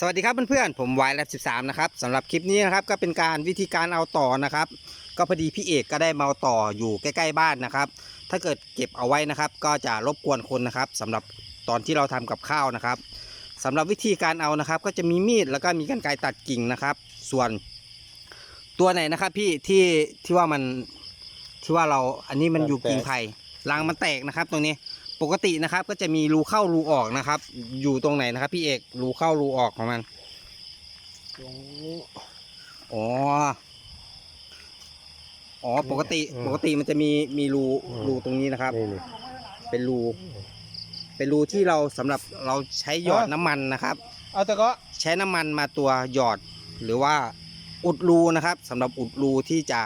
สวัสดีครับเพื่อนๆผมวายแลบ13นะครับสำหรับคลิปนี้นะครับก็เป็นการวิธีการเอาต่อนะครับ ก็พอดีพี่เอกก็ได้มาเอาต่ออยู่ใกล้ๆบ้านนะครับ ถ้าเกิดเก็บเอาไว้นะครับ ก็จะรบกวนคนนะครับสำหรับตอนที่เราทำกับข้าวนะครับสำหรับวิธีการเอานะครับ ก็จะมีมีดแล้วก็มีกรรไกรตัดกิ่งนะครับ ส่วนตัวไหนนะครับพี่ที่ที่ว่ามันที่ว่าเราอันนี้มันอยู่กิ่งไผ่รางมันแตกนะครับ ตรงนี้ ปกตินะครับ ก็จะมีรูเข้ารูออกนะครับ อยู่ตรงไหนนะครับ พี่เอกรูเข้ารูออกของมันตรงนี้อ๋ออ๋อปกติอืมปกติมันจะมีมีรูอืมรูตรงนี้นะครับ นี่นี่เป็นรู เป็นรูที่เราสำหรับเราใช้หยอดอะน้ำมันนะครับ เอาแต่ก็ใช้น้ำมันมาตัวหยอดหรือว่าอุดรูนะครับสำหรับอุดรูที่จะ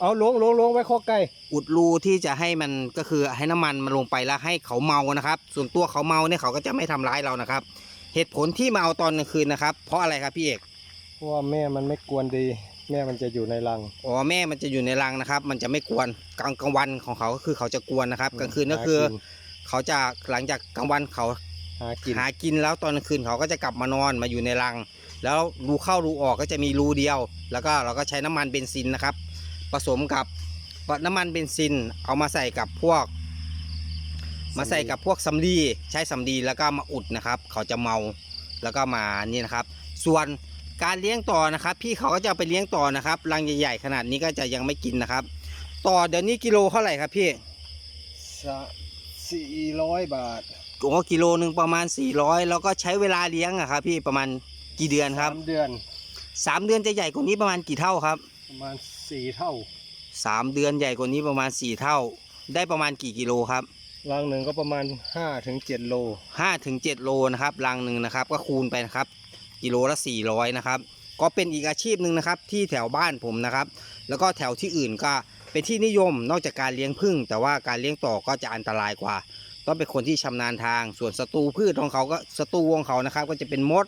เอาลงลงลงไว้ข้อไก่อุดรูที่จะให้มันก็คือให้น้ำมันมันลงไปแล้วให้เขาเมานะครับ ส่วนตัวเขาเมาเนี่ยเขาก็จะไม่ทำร้ายเรานะครับ เหตุผลที่มาเอาตอนกลางคืนนะครับ เพราะอะไรครับพี่เอกเพราะว่าแม่มันไม่กวนดี แม่มันจะอยู่ในรัง อ๋อแม่มันจะอยู่ในรังนะครับ มันจะไม่กวนกลางกลางวันของเขาก็คือเขาจะกวนนะครับกลางคืนก็คือหากินเขาจะหลังจากกลางวันเขาหากินหากินแล้วตอนกลางคืนเขาก็จะกลับมานอนมาอยู่ในรัง แล้วรูเข้ารูออกก็จะมีรูเดียว แล้วก็เราก็ใช้น้ำมันเบนซินนะครับ ผสมกับน้ำมันเบนซินเอามาใส่กับพวก มาใส่กับพวกสำลีใช้สำลีแล้วก็มาอุดนะครับ เขาจะเมาแล้วก็มานี่นะครับ ส่วนการเลี้ยงต่อนะครับ พี่เขาก็จะเอาไปเลี้ยงต่อนะครับรังใหญ่ๆขนาดนี้ก็จะยังไม่กินนะครับ ต่อเดี๋ยวนี้กิโลเท่าไหร่ครับพี่สะสี่ร้อยบาทโอ้กิโลหนึ่งประมาณ 400 แล้วก็ใช้เวลาเลี้ยงอะครับพี่ประมาณกี่เดือนครับสามเดือนสามเดือนจะใหญ่กว่านี้ประมาณกี่เท่าครับ ประมาณสี่เท่าสามเดือนใหญ่กว่านี้ประมาณสี่เท่า ได้ประมาณกี่กิโลครับรังหนึ่งก็ประมาณห้าถึงเจ็ดโลห้าถึงเจ็ดโลนะครับรังหนึ่งนะครับ ก็คูณไปนะครับ กิโลละสี่ร้อยนะครับ ก็เป็นอีกอาชีพหนึ่งนะครับ ที่แถวบ้านผมนะครับ แล้วก็แถวที่อื่นก็เป็นที่นิยมนอกจากการเลี้ยงผึ้งแต่ว่าการเลี้ยงต่อก็จะอันตรายกว่า ต้องเป็นคนที่ชำนาญทาง ส่วนศัตรูพืชของเขาก็ศัตรูของเขานะครับ ก็จะเป็นมด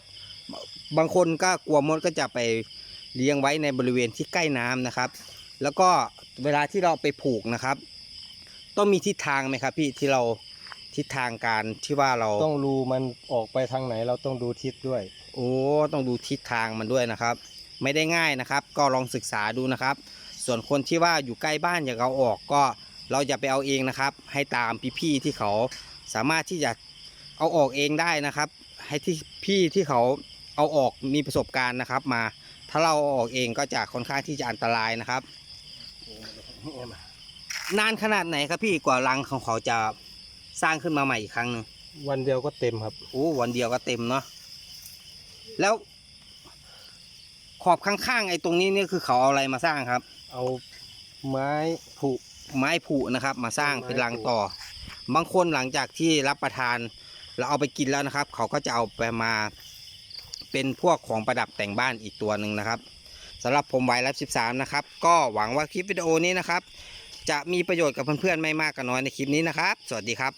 บางคนก็กลัวมดก็จะไป เลี้ยงไว้ในบริเวณที่ใกล้น้ำนะครับ แล้วก็เวลาที่เราไปผูกนะครับ ต้องมีทิศทางไหมครับพี่ที่เราทิศทางการที่ว่าเราต้องรูมันออกไปทางไหนเราต้องดูทิศด้วย โอ้ต้องดูทิศทางมันด้วยนะครับ ไม่ได้ง่ายนะครับ ก็ลองศึกษาดูนะครับ ส่วนคนที่ว่าอยู่ใกล้บ้านอยากเอาออกก็เราอย่าไปเอาเองนะครับ ให้ตามพี่ๆที่เขาสามารถที่จะเอาออกเองได้นะครับ ให้ที่พี่ที่เขาเอาออกมีประสบการณ์นะครับมา ถ้าเราเอาออกเองก็จะค่อนข้างที่จะอันตรายนะครับ นานขนาดไหนครับพี่กว่ารังของเขาจะสร้างขึ้นมาใหม่อีกครั้งหนึ่งวันเดียวก็เต็มครับ โอ้วันเดียวก็เต็มเนาะแล้วขอบข้างๆไอ้ตรงนี้เนี่ยคือเขาเอาอะไรมาสร้างครับ เอาไม้ผุ ไม้ผุนะครับ มาสร้างไม้เป็นรังผุต่อ บางคนหลังจากที่รับประทานแล้วเอาไปกินแล้วนะครับ เขาก็จะเอาไปมา เป็นพวกของประดับแต่งบ้านอีกตัวหนึ่งนะครับสำหรับผมไวรับ13 นะครับ ก็หวังว่าคลิปวิดีโอนี้นะครับ จะมีประโยชน์กับเพื่อนๆไม่มากก็น้อยในคลิปนี้นะครับ สวัสดีครับ